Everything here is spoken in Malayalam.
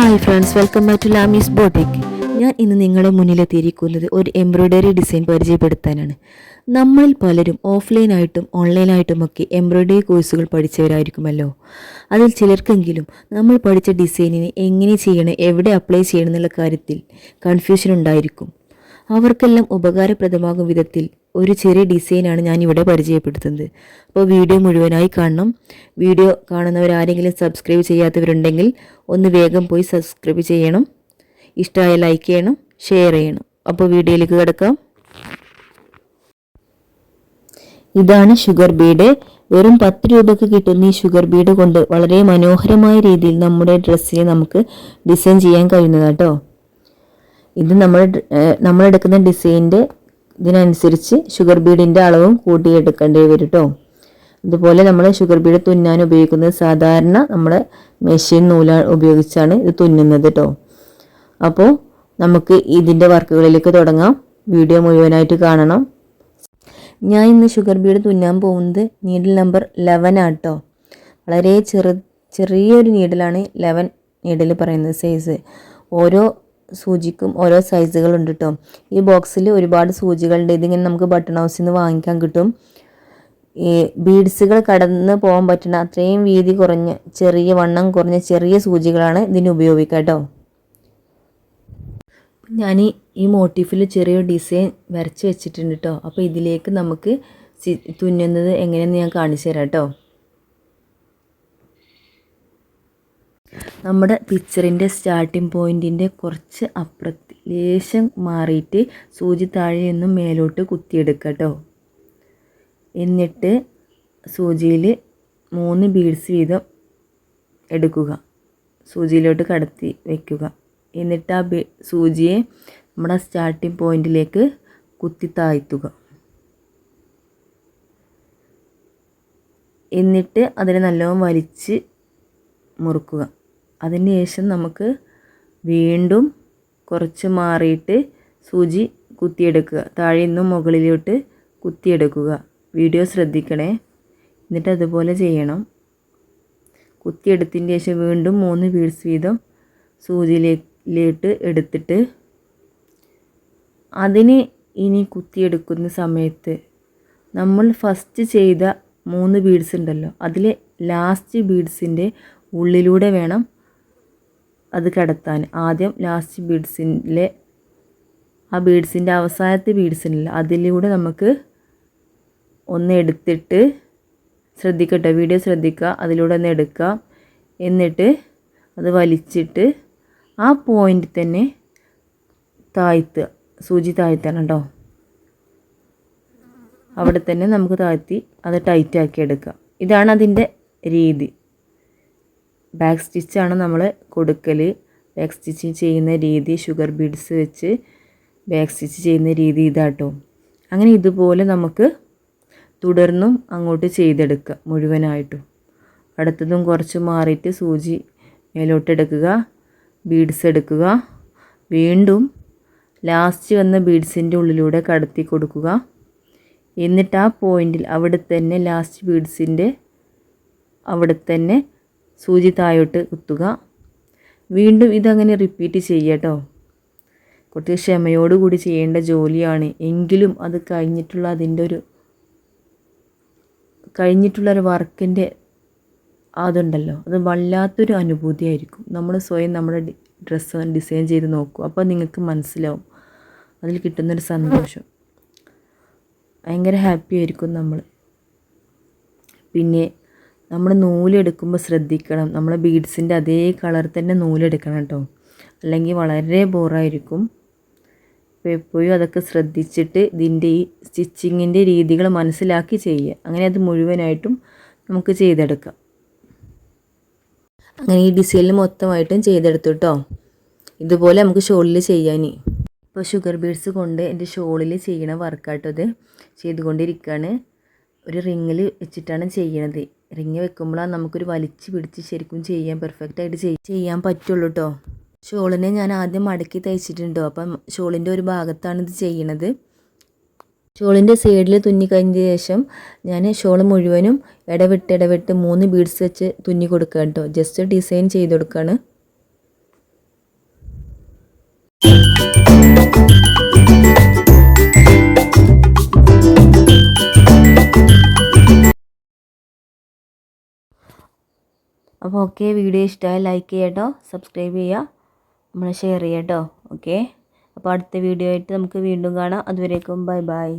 Friends welcome back to Lamees boutique. ഞാൻ ഇന്ന് നിങ്ങളുടെ മുന്നിലെത്തിയിരിക്കുന്നത് ഒരു എംബ്രോയ്ഡറി ഡിസൈൻ പരിചയപ്പെടുത്താനാണ്. നമ്മളിൽ പലരും ഓഫ്ലൈനായിട്ടും ഓൺലൈനായിട്ടുമൊക്കെ എംബ്രോയ്ഡറി കോഴ്സുകൾ പഠിച്ചവരായിരിക്കുമല്ലോ. അതിൽ ചിലർക്കെങ്കിലും നമ്മൾ പഠിച്ച ഡിസൈനിനെ എങ്ങനെ ചെയ്യണം എവിടെ അപ്ലൈ ചെയ്യണം എന്നുള്ള കാര്യത്തിൽ കൺഫ്യൂഷൻ ഉണ്ടായിരിക്കും. അവർക്കെല്ലാം ഉപകാരപ്രദമാകും വിധത്തിൽ ഒരു ചെറിയ ഡിസൈനാണ് ഞാൻ ഇവിടെ പരിചയപ്പെടുത്തുന്നത്. അപ്പോൾ വീഡിയോ മുഴുവനായി കാണണം. വീഡിയോ കാണുന്നവർ ആരെങ്കിലും സബ്സ്ക്രൈബ് ചെയ്യാത്തവരുണ്ടെങ്കിൽ ഒന്ന് വേഗം പോയി സബ്സ്ക്രൈബ് ചെയ്യണം. ഇഷ്ടമായ ലൈക്ക് ചെയ്യണം ഷെയർ ചെയ്യണം. അപ്പോൾ വീഡിയോയിലേക്ക് കിടക്കാം. ഇതാണ് ഷുഗർ ബീഡ് വെറും പത്ത് രൂപയ്ക്ക് കിട്ടുന്ന ഈ ഷുഗർ ബീഡ് കൊണ്ട് വളരെ മനോഹരമായ രീതിയിൽ നമ്മുടെ ഡ്രസ്സിനെ നമുക്ക് ഡിസൈൻ ചെയ്യാൻ കഴിയുന്നതാട്ടോ ഇത് നമ്മൾ നമ്മളെടുക്കുന്ന ഡിസൈന്റെ ഇതിനനുസരിച്ച് ഷുഗർ ബീഡിന്റെ അളവും കൂട്ടിയെടുക്കേണ്ടി വരും കേട്ടോ അതുപോലെ നമ്മൾ ഷുഗർ ബീഡ് തുന്നാൻ ഉപയോഗിക്കുന്നത് സാധാരണ നമ്മുടെ മെഷീൻ നൂല ഉപയോഗിച്ചാണ് ഇത് തുന്നുന്നത് കേട്ടോ അപ്പോൾ നമുക്ക് ഇതിന്റെ വർക്കുകളിലേക്ക് തുടങ്ങാം. വീഡിയോ മുഴുവനായിട്ട് കാണണം. ഞാൻ ഇന്ന് ഷുഗർ ബീഡ് തുന്നാൻ പോകുന്നത് നീഡിൽ നമ്പർ ലെവൻ ആട്ടോ വളരെ ചെറു ചെറിയൊരു നീഡിലാണ് ലെവൻ നീഡിൽ പറയുന്നത് സൈസ് ഓരോ സൂചിക്കും. ഓരോ സൈസുകളുണ്ട് കേട്ടോ ഈ ബോക്സിൽ ഒരുപാട് സൂചികളുണ്ട്. ഇതിങ്ങനെ നമുക്ക് ബട്ടൺ ഹൗസിൽ നിന്ന് വാങ്ങിക്കാൻ കിട്ടും. ഈ ബീഡ്സുകൾ കടന്ന് പോകാൻ പറ്റുന്ന അത്രയും വീതി കുറഞ്ഞ ചെറിയ വണ്ണം കുറഞ്ഞ ചെറിയ സൂചികളാണ് ഇതിന് ഉപയോഗിക്കുക കേട്ടോ ഞാൻ ഈ മോട്ടീഫിൽ ചെറിയൊരു ഡിസൈൻ വരച്ച് വെച്ചിട്ടുണ്ട് കേട്ടോ അപ്പോൾ ഇതിലേക്ക് നമുക്ക് തുന്നുന്നത് എങ്ങനെയെന്ന് ഞാൻ കാണിച്ചു തരാം കേട്ടോ നമ്മുടെ പിക്ചറിന്റെ സ്റ്റാർട്ടിംഗ് പോയിന്റിന്റെ കുറച്ച് അപ്പുറത്ത് ലേശം മാറിയിട്ട് സൂചി താഴെ നിന്നും മേലോട്ട് കുത്തിയെടുക്കട്ടോ. കേട്ടോ എന്നിട്ട് സൂചിയിൽ മൂന്ന് ബീഡ്സ് വീതം എടുക്കുക. സൂചിയിലോട്ട് കടത്തി വയ്ക്കുക എന്നിട്ട് ആ സൂചിയെ നമ്മുടെ സ്റ്റാർട്ടിംഗ് പോയിന്റിലേക്ക് കുത്തി താഴ്ത്തുക. എന്നിട്ട് അതിനെ നല്ലോണം വലിച്ച് മുറുക്കുക. അതിന് ശേഷം നമുക്ക് വീണ്ടും കുറച്ച് മാറിയിട്ട് സൂചി കുത്തിയെടുക്കുക. താഴെ നിന്നും മുകളിലോട്ട് കുത്തിയെടുക്കുക. വീഡിയോ ശ്രദ്ധിക്കണേ. എന്നിട്ട് അതുപോലെ ചെയ്യണം. കുത്തിയെടുത്തതിന് ശേഷം വീണ്ടും മൂന്ന് ബീഡ്സ് വീതം സൂചിയിലേക്ക് എടുത്തിട്ട് അതിന് ഇനി കുത്തിയെടുക്കുന്ന സമയത്ത് നമ്മൾ ഫസ്റ്റ് ചെയ്ത മൂന്ന് ബീഡ്സ് ഉണ്ടല്ലോ. അതിലെ ലാസ്റ്റ് ബീഡ്സിന്റെ ഉള്ളിലൂടെ വേണം അത് കിടത്താൻ. ആദ്യം ലാസ്റ്റ് ബീഡ്സിലെ ആ ബീഡ്സിന്റെ അവസാനത്തെ ബീഡ്സിനില്ല അതിലൂടെ നമുക്ക് ഒന്ന് എടുത്തിട്ട് ശ്രദ്ധിക്കട്ടെ. വീഡിയോ ശ്രദ്ധിക്കുക. അതിലൂടെ ഒന്ന് എടുക്കുക. എന്നിട്ട് അത് വലിച്ചിട്ട് ആ പോയിന്റ് തന്നെ താഴ്ത്തുക. സൂചി താഴ്ത്തണം കേട്ടോ. അവിടെ തന്നെ നമുക്ക് താഴ്ത്തി അത് ടൈറ്റാക്കി എടുക്കുക. ഇതാണ് അതിന്റെ രീതി. ബാക്ക് സ്റ്റിച്ചാണ് നമ്മൾ കൊടുക്കൽ ബാക്ക് സ്റ്റിച്ച് ചെയ്യുന്ന രീതി ഷുഗർ ബീഡ്സ് വെച്ച് ബാക്ക് സ്റ്റിച്ച് ചെയ്യുന്ന രീതി ഇതാട്ടോ. അങ്ങനെ ഇതുപോലെ നമുക്ക് തുടർന്നും അങ്ങോട്ട് ചെയ്തെടുക്കുക മുഴുവനായിട്ടും. അടുത്തതും കുറച്ച് മാറിയിട്ട് സൂചി മേലോട്ടെടുക്കുക ബീഡ്സ് എടുക്കുക. വീണ്ടും ലാസ്റ്റ് വന്ന ബീഡ്സിന്റെ ഉള്ളിലൂടെ കടത്തി കൊടുക്കുക. എന്നിട്ട് ആ പോയിന്റിൽ അവിടെ തന്നെ ലാസ്റ്റ് ബീഡ്സിന്റെ അവിടെ തന്നെ സൂചി താഴോട്ട് കുത്തുക. വീണ്ടും ഇതങ്ങനെ റിപ്പീറ്റ് ചെയ്യട്ടോ. കുറച്ച് ക്ഷമയോടുകൂടി ചെയ്യേണ്ട ജോലിയാണ്. എങ്കിലും അത് കഴിഞ്ഞിട്ടുള്ള അതിന്റെ ഒരു കഴിഞ്ഞിട്ടുള്ളൊരു വർക്കിന്റെ അതുണ്ടല്ലോ. അത് വല്ലാത്തൊരു അനുഭൂതിയായിരിക്കും. നമ്മൾ സ്വയം നമ്മുടെ ഡ്രസ്സ് ഡിസൈൻ ചെയ്ത് നോക്കും. അപ്പോൾ നിങ്ങൾക്ക് മനസ്സിലാവും. അതിൽ കിട്ടുന്നൊരു സന്തോഷം. ഭയങ്കര ഹാപ്പി ആയിരിക്കും നമ്മൾ. പിന്നെ നമ്മൾ നൂലെടുക്കുമ്പോൾ ശ്രദ്ധിക്കണം. നമ്മൾ ബീഡ്സിന്റെ അതേ കളർ തന്നെ നൂലെടുക്കണം കേട്ടോ. അല്ലെങ്കിൽ വളരെ ബോറായിരിക്കും. അപ്പോൾ എപ്പോഴും അതൊക്കെ ശ്രദ്ധിച്ചിട്ട് ഇതിന്റെ ഈ സ്റ്റിച്ചിങ്ങിന്റെ രീതികൾ മനസ്സിലാക്കി ചെയ്യുക. അങ്ങനെ അത് മുഴുവനായിട്ടും നമുക്ക് ചെയ്തെടുക്കാം. അങ്ങനെ ഈ ഡിസൈനിൽ മൊത്തമായിട്ടും ചെയ്തെടുത്തു കേട്ടോ ഇതുപോലെ നമുക്ക് ഷോളിൽ ചെയ്യാൻ ഇപ്പോൾ ഷുഗർ ബീഡ്സ് കൊണ്ട് എന്റെ ഷോളിൽ ചെയ്യണ വർക്കായിട്ടത് ചെയ്തുകൊണ്ടിരിക്കുകയാണ് ഒരു റിങ്ങിൽ വെച്ചിട്ടാണ് ചെയ്യണത്. റിങ് വെക്കുമ്പോഴാണ് നമുക്കൊരു വലിച്ച് പിടിച്ച് ശരിക്കും ചെയ്യാൻ പെർഫെക്റ്റ് ആയിട്ട് ചെയ്യാൻ പറ്റുള്ളൂ കേട്ടോ ഷോളിനെ ഞാൻ ആദ്യം മടക്കി തയ്ച്ചിട്ടുണ്ടോ. അപ്പം ഷോളിന്റെ ഒരു ഭാഗത്താണ് ഇത് ചെയ്യണത്. ഷോളിന്റെ സൈഡിൽ തുന്നി കഴിഞ്ഞ ശേഷം ഞാൻ ഷോൾ മുഴുവനും ഇടവിട്ട് ഇടവിട്ട് മൂന്ന് ബീഡ്സ് വെച്ച് തുന്നി കൊടുക്കുക കേട്ടോ ജസ്റ്റ് ഡിസൈൻ ചെയ്ത് കൊടുക്കുകയാണ് അപ്പോൾ ഓക്കെ വീഡിയോ ഇഷ്ടമായി ലൈക്ക് ചെയ്യാട്ടോ സബ്സ്ക്രൈബ് ചെയ്യുക നമ്മൾ ഷെയർ ചെയ്യാട്ടോ ഓക്കെ. അപ്പോൾ അടുത്ത വീഡിയോ ആയിട്ട് നമുക്ക് വീണ്ടും കാണാം. അതുവരേക്കും ബൈ ബൈ.